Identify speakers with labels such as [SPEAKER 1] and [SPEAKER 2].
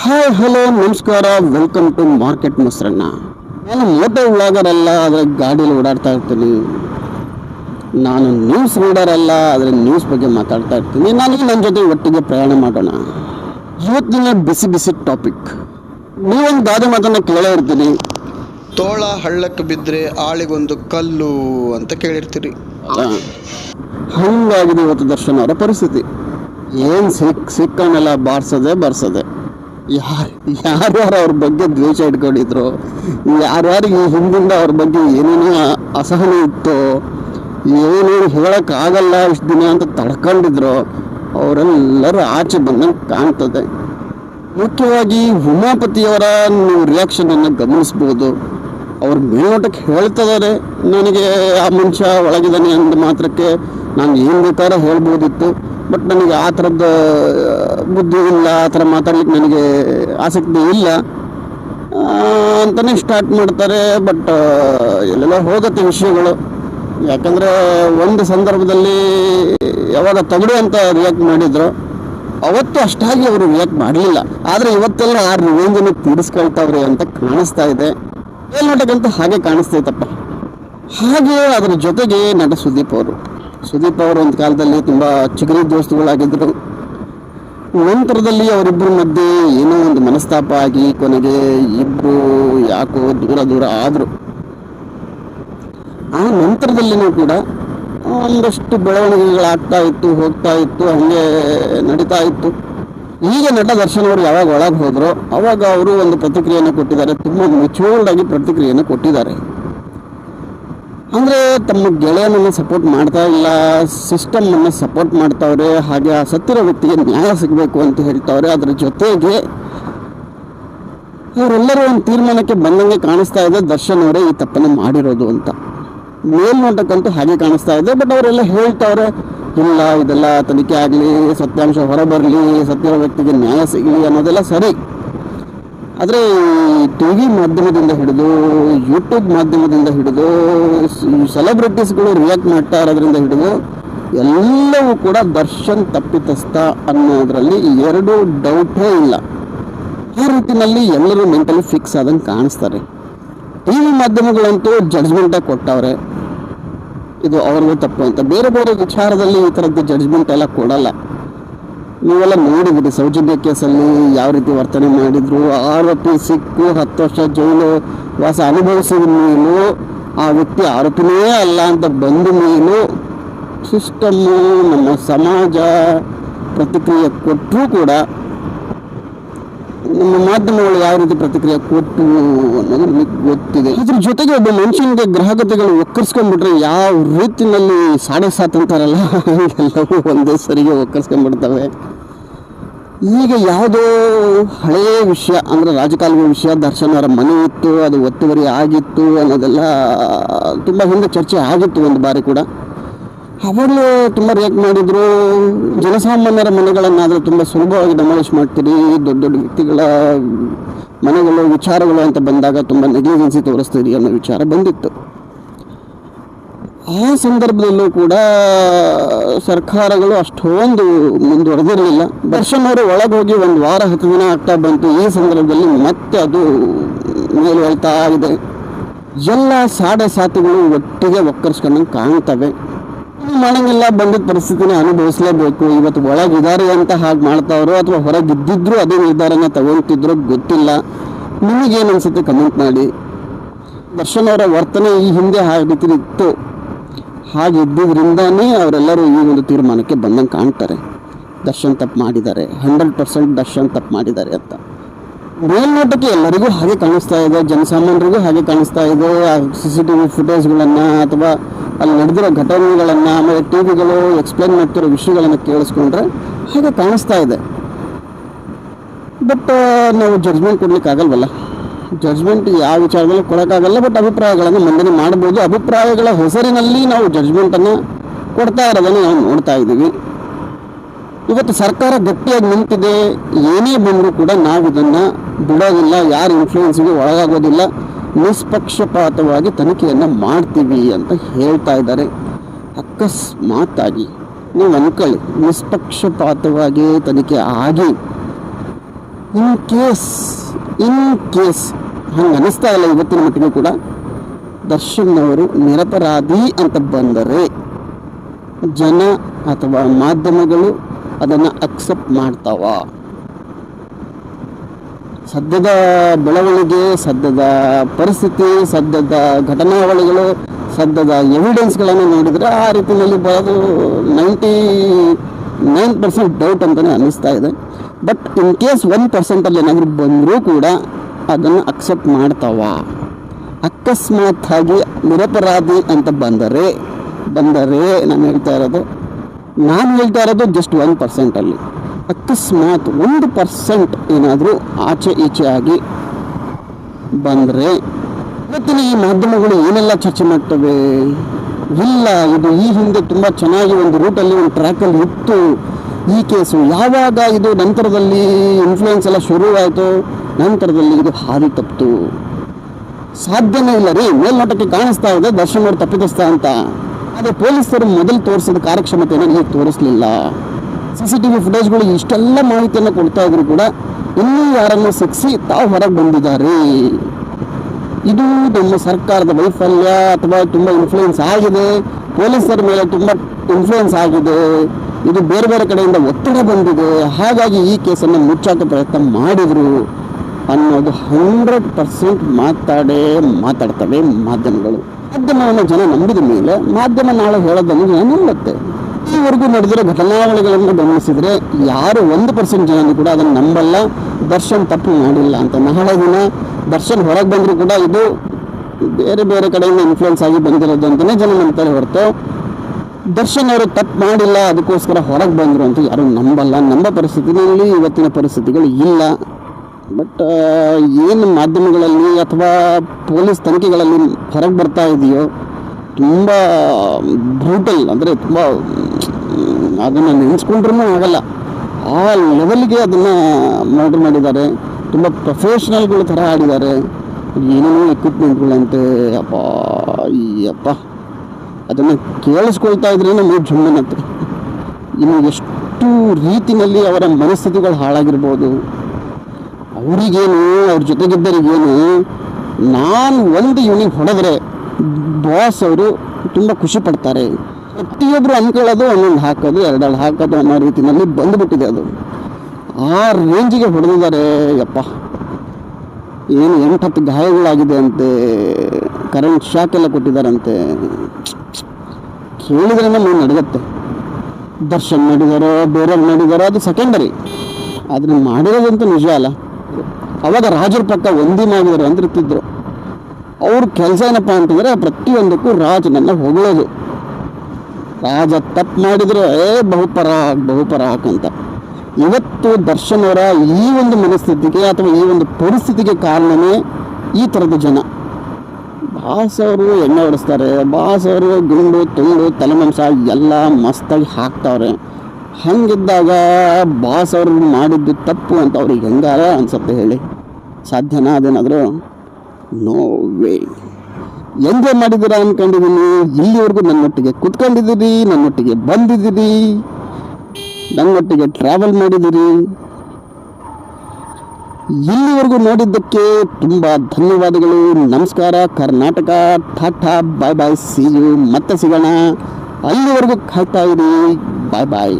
[SPEAKER 1] Hi hello ನಮಸ್ಕಾರ welcome to market ಮೊಸರನ್ನ ನಾನು ಮೋಟೋ ವ್ಲಾಗರ್ ಅಲ್ಲ ಆದರೆ ಗಾಡೀಲಿ ಓಡಾಡ್ತಾ ಇರ್ತೀನಿ. ನಾನು ನ್ಯೂಸ್ ರೀಡರ್ ಅಲ್ಲ ಆದರೆ ನ್ಯೂಸ್ ಬಗ್ಗೆ ಮಾತಾಡ್ತಾ ಇರ್ತೀನಿ. ನಾನು ನನ್ನ ಜೊತೆ ಒಟ್ಟಿಗೆ ಪ್ರಯಾಣ ಮಾಡೋಣ. ಇವತ್ತಿನ ಬಿಸಿ ಬಿಸಿ ಟಾಪಿಕ್ ನೀವೊಂದು ಗಾದೆ ಮಾತನ್ನು ಕೇಳೇ ಇರ್ತೀನಿ.
[SPEAKER 2] ತೋಳ ಹಳ್ಳಕ್ಕೆ ಬಿದ್ದರೆ ಆಳಿಗೊಂದು ಕಲ್ಲು ಅಂತ ಕೇಳಿರ್ತೀರಿ.
[SPEAKER 1] ಹಂಗಾಗಿದೆ ಇವತ್ತು ದರ್ಶನ ಅವರ ಪರಿಸ್ಥಿತಿ. ಏನು ಸಿಕ್ ಸಿಕ್ಕನ್ನೆಲ್ಲ ಬಾರಿಸೋದೆ ಬರ್ಸದೆ. ಯಾರು ಯಾರು ಅವ್ರ ಬಗ್ಗೆ ದ್ವೇಷ ಇಟ್ಕೊಂಡಿದ್ರು, ಯಾರ್ಯಾರಿಗೆ ಹಿಂದಿಂದ ಅವ್ರ ಬಗ್ಗೆ ಏನೇನೋ ಅಸಹನೆ ಇತ್ತು, ಏನೇನು ಹೇಳೋಕ್ಕಾಗಲ್ಲ ಇಷ್ಟು ದಿನ ಅಂತ ತಡ್ಕೊಂಡಿದ್ರು, ಅವರೆಲ್ಲರೂ ಆಚೆ ಬಂದಂಗೆ ಕಾಣ್ತದೆ. ಮುಖ್ಯವಾಗಿ ಉಮಾಪತಿಯವರ ನೀವು ರಿಯಾಕ್ಷನನ್ನು ಗಮನಿಸ್ಬೋದು. ಅವ್ರ ಮೇಲ್ನೋಟಕ್ಕೆ ಹೇಳ್ತಿದ್ದಾರೆ ನನಗೆ ಆ ಮನುಷ್ಯ ಒಳಗಿದ್ದಾನೆ ಅಂದ ಮಾತ್ರಕ್ಕೆ ನಾನು ಏನು ಬೇಕಾದ್ರೆ ಹೇಳ್ಬೋದಿತ್ತು. ಬಟ್ ನನಗೆ ಆ ಥರದ ಬುದ್ಧಿ ಇಲ್ಲ, ಆ ಥರ ಮಾತಾಡ್ಲಿಕ್ಕೆ ನನಗೆ ಆಸಕ್ತಿ ಇಲ್ಲ. ಅಂತಲೇ ಸ್ಟಾರ್ಟ್ ಮಾಡ್ತಾರೆ ಬಟ್ ಎಲ್ಲೆಲ್ಲ ಹೋಗುತ್ತೆ ವಿಷಯಗಳು. ಯಾಕಂದರೆ ಒಂದು ಸಂದರ್ಭದಲ್ಲಿ ಯಾವಾಗ ತಗಡು ಅಂತ ರಿಯಾಕ್ಟ್ ಮಾಡಿದ್ರು, ಅವತ್ತು ಅಷ್ಟಾಗಿ ಅವರು ರಿಯಾಕ್ಟ್ ಮಾಡಲಿಲ್ಲ. ಆದರೆ ಇವತ್ತೆಲ್ಲ ಆ ರಿವೆಂಜನ್ನು ತೀರಿಸ್ಕೊಳ್ತಾವ್ರೆ ಅಂತ ಕಾಣಿಸ್ತಾ ಇದೆ. ಮೇಲ್ನೋಟಕ್ಕಂತ ಹಾಗೆ ಕಾಣಿಸ್ತೈತಪ್ಪ ಹಾಗೆ ಅದರ ಜೊತೆಗೆ ನಟ ಸುದೀಪ್ ಅವರು. ಸುದೀಪ್ ಅವರು ಒಂದು ಕಾಲದಲ್ಲಿ ತುಂಬ ಚಿಗರಿ ದೋಸ್ತುಗಳಾಗಿದ್ದರು ನಂತರದಲ್ಲಿ ಅವರಿಬ್ಬರ ಮಧ್ಯೆ ಏನೋ ಒಂದು ಮನಸ್ತಾಪ ಆಗಿ ಕೊನೆಗೆ ಇಬ್ಬರು ಯಾಕೋ ದೂರ ದೂರ ಆದರು. ಆ ನಂತರದಲ್ಲಿನೂ ಕೂಡ ಒಂದಷ್ಟು ಬೆಳವಣಿಗೆಗಳಾಗ್ತಾ ಇತ್ತು, ಹೋಗ್ತಾ ಇತ್ತು, ಹಾಗೆ ನಡೀತಾ ಇತ್ತು. ಈಗ ನಟ ದರ್ಶನ್ ಅವರು ಯಾವಾಗ ಒಳಗೆ ಹೋದ್ರು ಅವಾಗ ಅವರು ಒಂದು ಪ್ರತಿಕ್ರಿಯೆಯನ್ನು ಕೊಟ್ಟಿದ್ದಾರೆ. ತುಂಬ ಮೆಚೂರ್ಡ್ ಆಗಿ ಪ್ರತಿಕ್ರಿಯೆಯನ್ನು ಕೊಟ್ಟಿದ್ದಾರೆ. ಅಂದರೆ ತಮ್ಮ ಗೆಳೆಯನನ್ನು ಸಪೋರ್ಟ್ ಮಾಡ್ತಾ ಇಲ್ಲ ಸಿಸ್ಟಮನ್ನು ಸಪೋರ್ಟ್ ಮಾಡ್ತಾವ್ರೆ, ಹಾಗೆ ಆ ಸತ್ತಿರೋ ವ್ಯಕ್ತಿಗೆ ನ್ಯಾಯ ಸಿಗಬೇಕು ಅಂತ ಹೇಳ್ತಾವ್ರೆ, ಅದರ ಜೊತೆಗೆ ಅವರೆಲ್ಲರೂ ಒಂದು ತೀರ್ಮಾನಕ್ಕೆ ಬಂದಂಗೆ ಕಾಣಿಸ್ತಾ ಇದೆ, ದರ್ಶನ್ ಅವರೇ ಈ ತಪ್ಪನ್ನು ಮಾಡಿರೋದು ಅಂತ. ಮೇಲ್ನೋಟಕ್ಕಂತೂ ಹಾಗೆ ಕಾಣಿಸ್ತಾ ಇದೆ ಬಟ್ ಅವರೆಲ್ಲ ಹೇಳ್ತಾವ್ರೆ, ಇಲ್ಲ, ಇದೆಲ್ಲ ತನಿಖೆ ಆಗಲಿ, ಸತ್ಯಾಂಶ ಹೊರಬರಲಿ, ಸತ್ತಿರೋ ವ್ಯಕ್ತಿಗೆ ನ್ಯಾಯ ಸಿಗಲಿ ಅನ್ನೋದೆಲ್ಲ ಸರಿ. ಆದರೆ ಟಿ ವಿ ಮಾಧ್ಯಮದಿಂದ ಹಿಡಿದು ಯೂಟ್ಯೂಬ್ ಮಾಧ್ಯಮದಿಂದ ಹಿಡಿದು ಸೆಲೆಬ್ರಿಟೀಸ್ಗಳು ರಿಯಾಕ್ಟ್ ಮಾಡ್ತಾ ಇರೋದ್ರಿಂದ ಹಿಡಿದು ಎಲ್ಲವೂ ಕೂಡ ದರ್ಶನ್ ತಪ್ಪಿತಸ್ಥ ಅನ್ನೋದ್ರಲ್ಲಿ ಎರಡು ಡೌಟೇ ಇಲ್ಲ. ಈ ರೀತಿಯಲ್ಲಿ ಎಲ್ಲರೂ ಮೆಂಟಲಿ ಫಿಕ್ಸ್ ಆದಂಗೆ ಕಾಣಿಸ್ತಾರೆ. ಟಿ ವಿ ಮಾಧ್ಯಮಗಳಂತೂ ಜಡ್ಜ್ಮೆಂಟೇ ಕೊಟ್ಟವ್ರೆ. ಇದು ಅವ್ರಿಗೂ ತಪ್ಪು ಅಂತ. ಬೇರೆ ಬೇರೆ ವಿಚಾರದಲ್ಲಿ ಈ ಥರದ್ದು ಜಡ್ಜ್ಮೆಂಟ್ ಎಲ್ಲ ಕೊಡಲ್ಲ. ನೀವೆಲ್ಲ ನೋಡಿದಿರಿ ಸೌಜನ್ಯ ಕೇಸಲ್ಲಿ ಯಾವ ರೀತಿ ವರ್ತನೆ ಮಾಡಿದ್ರು. ಆರೋಪಿ ಸಿಕ್ಕು, ಹತ್ತು ವರ್ಷ ಜೈಲು ವಾಸ ಅನುಭವಿಸಿದ ಮೇಲೂ ಆ ವ್ಯಕ್ತಿ ಆರೋಪಿನೇ ಅಲ್ಲ ಅಂತ ಬಂದ ಮೇಲೂ ಸಿಸ್ಟಮ್ಮು ನಮ್ಮ ಸಮಾಜ ಪ್ರತಿಕ್ರಿಯೆ ಕೊಟ್ಟರೂ ಕೂಡ ನಮ್ಮ ಮಾಧ್ಯಮಗಳು ಯಾವ ರೀತಿ ಪ್ರತಿಕ್ರಿಯೆ ಕೊಟ್ಟು ಅನ್ನೋದು ನಮಗೆ ಗೊತ್ತಿದೆ. ಇದ್ರ ಜೊತೆಗೆ ಒಬ್ಬ ಮನುಷ್ಯನಿಗೆ ಗ್ರಾಹಕತೆಗಳು ಒಕ್ಕರ್ಸ್ಕೊಂಡ್ಬಿಟ್ರೆ ಯಾವ ರೀತಿನಲ್ಲಿ ಸಾಡೆ ಸಾತಂತಾರಲ್ಲ ಎಲ್ಲವೂ ಒಂದೇ ಸರಿಗೆ ಒಕ್ಕರ್ಸ್ಕೊಂಡ್ಬಿಡ್ತವೆ. ಈಗ ಯಾವುದೋ ಹಳೆಯ ವಿಷಯ, ಅಂದರೆ ರಾಜಕಾಲುವೆ ವಿಷಯ ದರ್ಶನ್ ಅವರ ಮನೆ ಇತ್ತು, ಅದು ಒತ್ತುವರಿ ಆಗಿತ್ತು ಅನ್ನೋದೆಲ್ಲ ತುಂಬ ಹಿಂದೆ ಚರ್ಚೆ ಆಗಿತ್ತು ಒಂದು ಬಾರಿ ಕೂಡ. ಅವಾಗಲೂ ತುಂಬ ರಿಯಾಕ್ಟ್ ಮಾಡಿದ್ರು. ಜನಸಾಮಾನ್ಯರ ಮನೆಗಳನ್ನಾದರೂ ತುಂಬ ಸುಲಭವಾಗಿ ಡೆಮಾಲಿಷ್ ಮಾಡ್ತೀರಿ. ದೊಡ್ಡ ದೊಡ್ಡ ವ್ಯಕ್ತಿಗಳ ಮನೆಗಳು, ವಿಚಾರಗಳು ಅಂತ ಬಂದಾಗ ತುಂಬ ನೆಗ್ಲಿಜೆನ್ಸಿ ತೋರಿಸ್ತೀರಿ ಅನ್ನೋ ವಿಚಾರ ಬಂದಿತ್ತು. ಆ ಸಂದರ್ಭದಲ್ಲೂ ಕೂಡ ಸರ್ಕಾರಗಳು ಅಷ್ಟೊಂದು ಮುಂದುವರೆದಿರಲಿಲ್ಲ. ದರ್ಶನ್ ಅವರು ಒಳಗೆ ಹೋಗಿ ಒಂದು ವಾರ, ಹತ್ತು ದಿನ ಆಗ್ತಾ ಬಂತು. ಈ ಸಂದರ್ಭದಲ್ಲಿ ಮತ್ತೆ ಅದು ಮೇಲ್ವಳ್ತಾ ಇದೆ ಎಲ್ಲ ಸಾಡೆ ಸಾತಿಗಳು ಒಟ್ಟಿಗೆ ಒಕ್ಕರ್ಸ್ಕೊಂಡಂಗೆ ಕಾಣ್ತವೆ. ಮಾಡಂಗಿಲ್ಲ ಬಂದಿದ್ದ ಪರಿಸ್ಥಿತಿನ ಅನುಭವಿಸಲೇಬೇಕು. ಇವತ್ತು ಒಳಗಿದ್ದಾರೆ ಅಂತ ಹಾಗೆ ಮಾಡ್ತಾವ್ರು ಅಥವಾ ಹೊರಗಿದ್ದಿದ್ರು ಅದೇ ನಿರ್ಧಾರನ ತಗೊಳ್ತಿದ್ರು ಗೊತ್ತಿಲ್ಲ. ನಿಮಗೇನು ಅನ್ಸುತ್ತೆ ಕಮೆಂಟ್ ಮಾಡಿ. ದರ್ಶನ್ ಅವರ ವರ್ತನೆ ಈ ಹಿಂದೆ ಹಾಗೆ ರೀತಿ ಇತ್ತು. ಹಾಗೆ ಇದ್ದಿದ್ರಿಂದಾನೇ ಅವರೆಲ್ಲರೂ ಈ ಒಂದು ತೀರ್ಮಾನಕ್ಕೆ ಬಂದಂಗೆ ಕಾಣ್ತಾರೆ. ದರ್ಶನ್ ತಪ್ಪು ಮಾಡಿದ್ದಾರೆ. ಹಂಡ್ರೆಡ್ ಪರ್ಸೆಂಟ್ ದರ್ಶನ್ ತಪ್ಪು ಮಾಡಿದ್ದಾರೆ ಅಂತ. ಮೇಲ್ನೋಟಕ್ಕೆ ಎಲ್ಲರಿಗೂ ಹಾಗೆ ಕಾಣಿಸ್ತಾ ಇದೆ, ಜನಸಾಮಾನ್ಯರಿಗೂ ಹಾಗೆ ಕಾಣಿಸ್ತಾ ಇದೆ. ಸಿ ಸಿ ಟಿ ವಿ ಫುಟೇಜ್ಗಳನ್ನು ಅಥವಾ ಅಲ್ಲಿ ನಡೆದಿರೋ ಘಟನೆಗಳನ್ನು, ಆಮೇಲೆ ಟಿ ವಿಗಳು ಎಕ್ಸ್ಪ್ಲೈನ್ ಮಾಡ್ತಿರೋ ವಿಷಯಗಳನ್ನು ಕೇಳಿಸ್ಕೊಂಡ್ರೆ ಹಾಗೆ ಕಾಣಿಸ್ತಾ ಇದೆ. ಬಟ್ ನಾವು ಜಡ್ಜ್ಮೆಂಟ್ ಕೊಡ್ಲಿಕ್ಕೆ ಆಗಲ್ವಲ್ಲ? ಜಡ್ಜ್ಮೆಂಟ್ ಯಾವ ವಿಚಾರದಲ್ಲೂ ಕೊಡೋಕ್ಕಾಗಲ್ಲ ಬಟ್ ಅಭಿಪ್ರಾಯಗಳನ್ನು ಮಂಡನೆ ಮಾಡ್ಬೋದು. ಅಭಿಪ್ರಾಯಗಳ ಹೆಸರಿನಲ್ಲಿ ನಾವು ಜಡ್ಜ್ಮೆಂಟನ್ನು ಕೊಡ್ತಾ ಇರೋದನ್ನು ನಾವು ನೋಡ್ತಾ ಇದ್ದೀವಿ. ಇವತ್ತು ಸರ್ಕಾರ ಗಟ್ಟಿಯಾಗಿ ನಿಂತಿದೆ, ಏನೇ ಬಂದರೂ ಕೂಡ ನಾವು ಇದನ್ನು ಬಿಡೋದಿಲ್ಲ, ಯಾರ ಇನ್ಫ್ಲೂಯೆನ್ಸ್ಗೆ ಒಳಗಾಗೋದಿಲ್ಲ, ನಿಷ್ಪಕ್ಷಪಾತವಾಗಿ ತನಿಖೆಯನ್ನು ಮಾಡ್ತೀವಿ ಅಂತ ಹೇಳ್ತಾ ಇದ್ದಾರೆ. ಅಕಸ್ಮಾತಾಗಿ ನೀವು ಅನ್ಕೊಳ್ಳಿ, ನಿಷ್ಪಕ್ಷಪಾತವಾಗಿ ತನಿಖೆ ಆಗಿ. ಇನ್ ಕೇಸ್ ಇನ್ ಕೇಸ್, ಹಂಗೆ ಅನಿಸ್ತಾ ಇಲ್ಲ ಇವತ್ತಿನ ಮಟ್ಟಿಗೆ ಕೂಡ. ದರ್ಶನ್ ಅವರು ನಿರಪರಾಧಿ ಅಂತ ಬಂದರೆ ಜನ ಅಥವಾ ಮಾಧ್ಯಮಗಳು ಅದನ್ನು ಅಕ್ಸೆಪ್ಟ್ ಮಾಡ್ತಾವ. ಸದ್ಯದ ಬೆಳವಣಿಗೆ, ಸದ್ಯದ ಪರಿಸ್ಥಿತಿ, ಸದ್ಯದ ಘಟನಾವಳಿಗಳು, ಸದ್ಯದ ಎವಿಡೆನ್ಸ್ಗಳನ್ನು ನೋಡಿದರೆ ಆ ರೀತಿಯಲ್ಲಿ ಬರೋದು ನೈಂಟಿ ನೈನ್ ಪರ್ಸೆಂಟ್ ಡೌಟ್ ಅಂತಲೇ ಅನ್ನಿಸ್ತಾ ಇದೆ. ಬಟ್ ಇನ್ ಕೇಸ್ ಒನ್ ಪರ್ಸೆಂಟಲ್ಲಿ ಏನಾದರೂ ಬಂದರೂ ಕೂಡ ಅದನ್ನು ಅಕ್ಸೆಪ್ಟ್ ಮಾಡ್ತಾವ. ಅಕಸ್ಮಾತ್ ಆಗಿ ನಿರಪರಾಧಿ ಅಂತ ಬಂದರೆ ಬಂದರೆ ನಾನು ಹೇಳ್ತಾ ಇರೋದು ನಾನು ಹೇಳ್ತಾ ಇರೋದು ಜಸ್ಟ್ ಒನ್ ಪರ್ಸೆಂಟಲ್ಲಿ ಅಕಸ್ಮಾತ್ ಒಂದು ಪರ್ಸೆಂಟ್ ಏನಾದರೂ ಆಚೆ ಈಚೆ ಆಗಿ ಬಂದರೆ ಇವತ್ತಿನ ಈ ಮಾಧ್ಯಮಗಳು ಏನೆಲ್ಲ ಚರ್ಚೆ ಮಾಡ್ತವೆ? ಇಲ್ಲ, ಇದು ಈ ಹಿಂದೆ ತುಂಬ ಚೆನ್ನಾಗಿ ಒಂದು ರೂಟಲ್ಲಿ ಒಂದು ಟ್ರ್ಯಾಕಲ್ಲಿ ಇತ್ತು. ಈ ಕೇಸು ಯಾವಾಗ ಇದು ನಂತರದಲ್ಲಿ ಇನ್ಫ್ಲೂಯೆನ್ಸ್ ಎಲ್ಲ ಶುರುವಾಯಿತು? ನಂತರದಲ್ಲಿ ಇದು ಹಾದಿ ತಪ್ಪಿತು ಸಾಧ್ಯನೇ ಇಲ್ಲ ರೀ, ಮೇಲ್ನೋಟಕ್ಕೆ ಕಾಣಿಸ್ತಾ ಇದೆ, ದರ್ಶನ್ ಅವರು ತಪ್ಪಿತಸ್ಥ ಅಂತ. ಆದರೆ ಪೊಲೀಸರು ಮೊದಲು ತೋರಿಸಿದ ಕಾರ್ಯಕ್ಷಮತೆಯನ್ನು ಈಗ ತೋರಿಸಲಿಲ್ಲ. ಸಿ ಸಿ ಟಿ ವಿ ಫುಟೇಜ್ಗಳು ಇಷ್ಟೆಲ್ಲ ಮಾಹಿತಿಯನ್ನು ಕೊಡ್ತಾ ಇದ್ರು ಕೂಡ ಇನ್ನೂ ಯಾರನ್ನು ಸಿಕ್ಕಿಸಿ ತಾವು ಹೊರಗೆ ಬಂದಿದ್ದಾರೆ. ಇದು ನಮ್ಮ ಸರ್ಕಾರದ ವೈಫಲ್ಯ ಅಥವಾ ತುಂಬ ಇನ್ಫ್ಲೂಯೆನ್ಸ್ ಆಗಿದೆ. ಪೊಲೀಸರ ಮೇಲೆ ತುಂಬ ಇನ್ಫ್ಲೂಯೆನ್ಸ್ ಆಗಿದೆ. ಇದು ಬೇರೆ ಬೇರೆ ಕಡೆಯಿಂದ ಒತ್ತಡ ಬಂದಿದೆ. ಹಾಗಾಗಿ ಈ ಕೇಸನ್ನು ಮುಚ್ಚಾಕ ಪ್ರಯತ್ನ ಮಾಡಿದರು ಅನ್ನೋದು ಹಂಡ್ರೆಡ್ ಪರ್ಸೆಂಟ್ ಮಾತಾಡೇ ಮಾತಾಡ್ತವೆ ಮಾಧ್ಯಮಗಳು. ಮಾಧ್ಯಮವನ್ನು ಜನ ನಂಬಿದ ಮೇಲೆ ಮಾಧ್ಯಮ ನಾಳೆ ಹೇಳೋದನ್ನು ಜನ ನಂಬುತ್ತೆ ಈವರೆಗೂ ನಡೆದಿರೋ ಘಟನಾವಳಿಗಳನ್ನು ಗಮನಿಸಿದರೆ ಯಾರು ಒಂದು ಪರ್ಸೆಂಟ್ ಜನನು ಕೂಡ ಅದನ್ನು ನಂಬಲ್ಲ, ದರ್ಶನ್ ತಪ್ಪು ಮಾಡಿಲ್ಲ ಅಂತ. ನಾಳೆ ದಿನ ದರ್ಶನ್ ಹೊರಗೆ ಬಂದರೂ ಕೂಡ ಇದು ಬೇರೆ ಬೇರೆ ಕಡೆಯಿಂದ ಇನ್ಫ್ಲೂಯೆನ್ಸ್ ಆಗಿ ಬಂದಿರೋದು ಅಂತಲೇ ಜನ ನಂಬ್ತಾರೆ ಹೊರತು. ದರ್ಶನ್ ಅವರು ತಪ್ಪು ಮಾಡಿಲ್ಲ, ಅದಕ್ಕೋಸ್ಕರ ಹೊರಗೆ ಬಂದರು ಅಂತ ಯಾರು ನಂಬಲ್ಲ. ನಂಬ ಪರಿಸ್ಥಿತಿನಲ್ಲಿ ಇವತ್ತಿನ ಪರಿಸ್ಥಿತಿಗಳು ಇಲ್ಲ. ಬಟ್ ಏನು ಮಾಧ್ಯಮಗಳಲ್ಲಿ ಅಥವಾ ಪೊಲೀಸ್ ತನಿಖೆಗಳಲ್ಲಿ ಹೊರಗೆ ಬರ್ತಾ ಇದೆಯೋ, ತುಂಬ ಬ್ರೂಟಲ್ ಅಂದರೆ ತುಂಬ ಅದನ್ನು ನೆನೆಸ್ಕೊಂಡ್ರೂ ಆಗಲ್ಲ. ಆ ಲೆವೆಲ್ಗೆ ಅದನ್ನು ಮರ್ಡರ್ ಮಾಡಿದ್ದಾರೆ. ತುಂಬ ಪ್ರೊಫೆಷ್ನಲ್ಗಳ ಥರ ಆಡಿದ್ದಾರೆ. ಏನೇನೋ ಎಕ್ವಿಪ್ಮೆಂಟ್ಗಳಂತೆ ಅಪ್ಪ ಅಪ್ಪ ಅದನ್ನು ಕೇಳಿಸ್ಕೊಳ್ತಾ ಇದ್ರೆ ನಮಗೆ ಜುಮ್ಮನತ್ತೆ ಇನ್ನು ಎಷ್ಟು ರೀತಿಯಲ್ಲಿ ಅವರ ಮನಸ್ಥಿತಿಗಳು ಹಾಳಾಗಿರ್ಬೋದು. ಅವರಿಗೇನು ಅವ್ರ ಜೊತೆಗಿದ್ದರಿಗೇನು ನಾನು ಒಂದು ಇವನಿಗೆ ಹೊಡೆದ್ರೆ ಬಾಸ್ ಅವರು ತುಂಬ ಖುಷಿ ಪಡ್ತಾರೆ. ಪ್ರತಿಯೊಬ್ಬರು ಅನ್ಕೊಳ್ಳೋದು ಒಂದೊಂದು ಹಾಕೋದು, ಎರಡೆರಡು ಹಾಕೋದು ಅನ್ನೋ ರೀತಿಯಲ್ಲಿ ಬಂದುಬಿಟ್ಟಿದೆ ಅದು. ಆ ರೇಂಜಿಗೆ ಹೊಡೆದಿದ್ದಾರೆ, ಯಪ್ಪ. ಏನು ಎಂಟು ಹತ್ತು ಗಾಯಗಳಾಗಿದೆ ಅಂತೆ ಕರೆಂಟ್ ಶಾಕ್ ಎಲ್ಲ ಕೊಟ್ಟಿದ್ದಾರಂತೆ. ಕೇಳಿದ್ರೆ ನಾವು ನಡೆಯುತ್ತೆ ದರ್ಶನ್ ಮಾಡಿದಾರೋ ಬೇರೆಯವ್ರು ಮಾಡಿದಾರೋ ಅದು ಸೆಕೆಂಡರಿ ಆದರೆ ಮಾಡಿರೋದಂತೂ ನಿಜ ಅಲ್ಲ. ಅವಾಗ ರಾಜರ ಪಕ್ಕ ಒಂದಿನಾಗಿದ್ದಾರೆ ಅಂತಿರ್ತಿದ್ರು ಅವ್ರ ಕೆಲಸ ಏನಪ್ಪ ಅಂತಂದರೆ ಪ್ರತಿಯೊಂದಕ್ಕೂ ರಾಜನನ್ನ ಹೊಗಳೋದು. ರಾಜ ತಪ್ಪು ಮಾಡಿದರೆ, ಏ ಬಹುಪರಾಕ್ ಬಹುಪರ ಅಂತ. ಇವತ್ತು ದರ್ಶನ್ ಅವರ ಈ ಒಂದು ಮನಸ್ಥಿತಿಗೆ ಅಥವಾ ಈ ಒಂದು ಪರಿಸ್ಥಿತಿಗೆ ಕಾರಣನೇ ಈ ಥರದ ಜನ. ಬಾಸ್ ಅವರು ಎಣ್ಣೆ ಹೊಡಿಸ್ತಾರೆ, ಬಾಸ್ ಅವರು ಗುಂಡು, ತುಂಡು, ತಲೆಮಾಂಸ ಎಲ್ಲ ಮಸ್ತಾಗಿ ಹಾಕ್ತಾವ್ರೆ. ಹಂಗಿದ್ದಾಗ ಬಾಸ್ ಅವರು ಮಾಡಿದ್ದು ತಪ್ಪು ಅಂತ ಅವ್ರಿಗೆ ಹೆಂಗಾರ ಅನ್ಸುತ್ತೆ ಹೇಳಿ. ಸಾಧ್ಯನಾ ಅದೇನಾದರೂ? ನೋ ವೇ ಎಂಜಾಯ್ ಮಾಡಿದ್ದೀರಾ ಅಂದ್ಕೊಂಡಿದ್ದೀನಿ ಇಲ್ಲಿವರೆಗೂ ನನ್ನೊಟ್ಟಿಗೆ ಕುತ್ಕೊಂಡಿದ್ದೀರಿ, ನನ್ನೊಟ್ಟಿಗೆ ಬಂದಿದ್ದೀರಿ, ನನ್ನೊಟ್ಟಿಗೆ ಟ್ರಾವೆಲ್ ಮಾಡಿದ್ದೀರಿ. ಇಲ್ಲಿವರೆಗೂ ನೋಡಿದ್ದಕ್ಕೆ ತುಂಬ ಧನ್ಯವಾದಗಳು. ನಮಸ್ಕಾರ, Karnataka, tata bye bye see you ಮತ್ತೆ ಸಿಗೋಣ. ಅಲ್ಲಿವರೆಗೂ ಕಾಯ್ತಾ ಇರಿ. ಬಾಯ್ ಬಾಯ್